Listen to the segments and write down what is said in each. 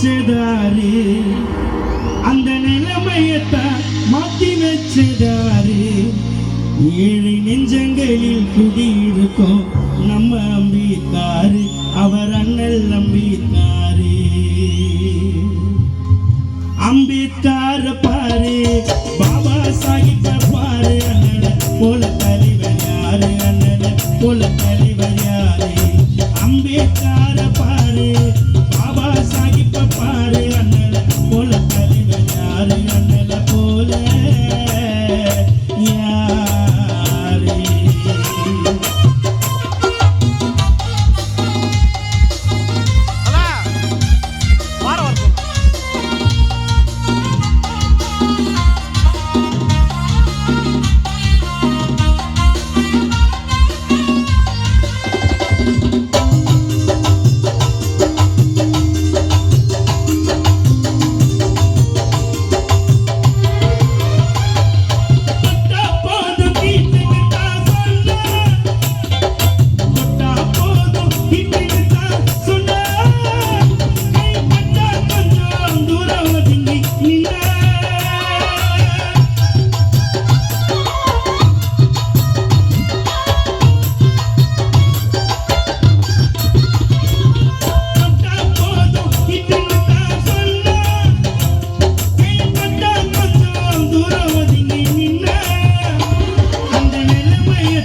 வச்சதாரு. அந்த நிலைமையத்தான் மாத்தி வச்சதாரு. ஏழை நெஞ்சங்களில் குடியிருக்கும் நம்ம அம்பித்தாரு அவர் அண்ணல் அம்பித்தாரு அம்பித்தாரு பாரு பாபா சாஹிப் பாரு அண்ணன போல தலைவர் யாரு அண்ணன போல தலைவர் யாரு? அம்பித்தாரு பாரு பாபா சாஹிப் i'm Maria.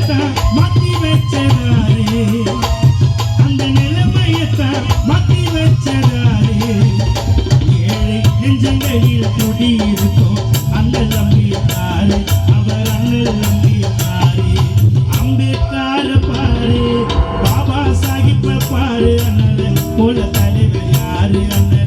நிலைமையத்தான் மாத்தி வச்சதாரே அந்த நிலைமையத்தான் மாத்தி வச்சதாரே ஏழை நெஞ்சங்களில் குடியிருக்கும் அந்த நம்பியாரே அவர் அண்ணல் நம்பியாரே. அம்பேத்கார பாரு பாபா சாஹிப்ப பாரு அண்ணன் போல தலைவர் யாரு அண்ணன்